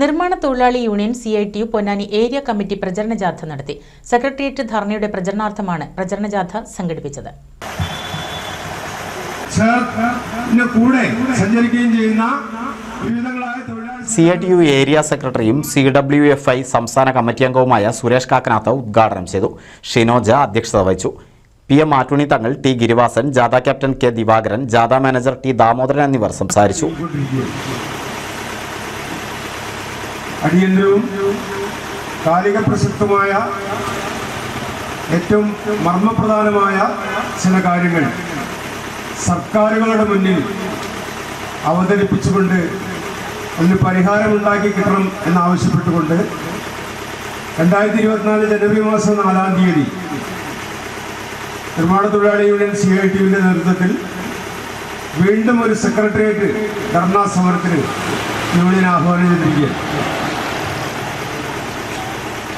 നിർമ്മാണ തൊഴിലാളി union C I T U Ponnani area committee പ്രചരണ ജാഥ നടത്തി. സെക്രട്ടേറിയറ്റ് ധർണയുടെ പ്രചരണാർത്ഥമാണ് പ്രചരണ ജാഥ സംഘടിപ്പിച്ചത്. സാറിന് കൂടെ സഞ്ചരിക്കുകയും ചെയ്യുന്ന വിവിധങ്ങളായ C I T U area സെക്രട്ടറിയും സി ഡബ്ല്യു എഫ് ഐ സംസ്ഥാന കമ്മിറ്റി അംഗവുമായ സുരേഷ് കാക്കനാഥ് ഉദ്ഘാടനം ചെയ്തു. ഷിനോജ അധ്യക്ഷത വഹിച്ചു. പി എം ആറ്റുണി തങ്ങൾ ടി ഗിരിവാസൻ ജാഥ ക്യാപ്റ്റൻ കെ ദിവാകരൻ ജാഥ മാനേജർ ടി ദാമോദരൻ എന്നിവർ സംസാരിച്ചു. അടിയന്തരവും കാലിക പ്രസക്തമായ ഏറ്റവും മർമ്മപ്രധാനമായ ചില കാര്യങ്ങൾ സർക്കാരുകളുടെ മുന്നിൽ അവതരിപ്പിച്ചുകൊണ്ട് അതിന് പരിഹാരമുണ്ടാക്കി കിട്ടണം എന്നാവശ്യപ്പെട്ടുകൊണ്ട് രണ്ടായിരത്തി ഇരുപത്തിനാല് ജനുവരി മാസം നാലാം തീയതി നിർമ്മാണ തൊഴിലാളി യൂണിയൻ സി ഐ ടിയുടെ നേതൃത്വത്തിൽ വീണ്ടും ഒരു സെക്രട്ടേറിയറ്റ് ധർണാ സമരത്തിന് യൂണിയൻ ആഹ്വാനം ചെയ്തിരിക്കുകയാണ്.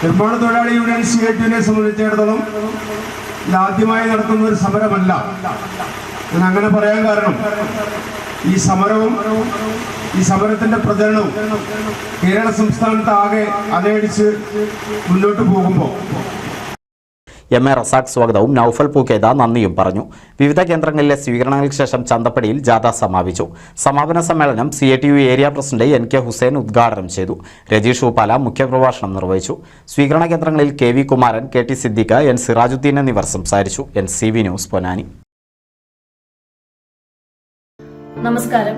നിർമ്മാണ തൊഴിലാളി യൂണിയൻ സി ടിനെ സംബന്ധിച്ചിടത്തോളം ഇത് ആദ്യമായി നടത്തുന്ന ഒരു സമരമല്ല. ഞാൻ അങ്ങനെ പറയാൻ കാരണം ഈ സമരവും ഈ സമരത്തിന്റെ പ്രചരണവും കേരള സംസ്ഥാനത്ത് ആകെ അലയടിച്ച് മുന്നോട്ട് പോകുമ്പോൾ എം എ റസാഖ് സ്വാഗതവും നൌഫൽ പൂക്കേത നന്ദിയും പറഞ്ഞു. വിവിധ കേന്ദ്രങ്ങളിലെ സ്വീകരണങ്ങൾക്ക് ശേഷം ചന്തപ്പടിയിൽ ജാഥ സമാപിച്ചു. സമാപന സമ്മേളനം C area president N K Hussain ഉദ്ഘാടനം ചെയ്തു. രജീഷ് ഊപ്പാല മുഖ്യപ്രഭാഷണം നിർവഹിച്ചു. സ്വീകരണ കേന്ദ്രങ്ങളിൽ K V Kumaran K T Siddique N Sirajuddin എന്നിവർ സംസാരിച്ചു. N C V news Ponnani. നമസ്കാരം.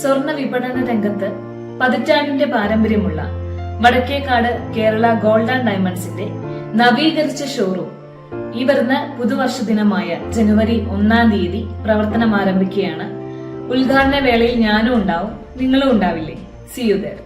സ്വർണ വിപണന രംഗത്ത് പതിറ്റാണ്ടിന്റെ പാരമ്പര്യമുള്ള വടക്കേക്കാട് കേരള ഗോൾഡ് ആൻഡ് ഡയമണ്ട്സിന്റെ നവീകരിച്ച ഷോറൂം ഈ വരുന്ന പുതുവർഷ ദിനമായ ജനുവരി ഒന്നാം തീയതി പ്രവർത്തനം ആരംഭിക്കുകയാണ് ഉദ്ഘാടന വേളയിൽ ഞാനും ഉണ്ടാവും നിങ്ങളും ഉണ്ടാവില്ലേ? C you there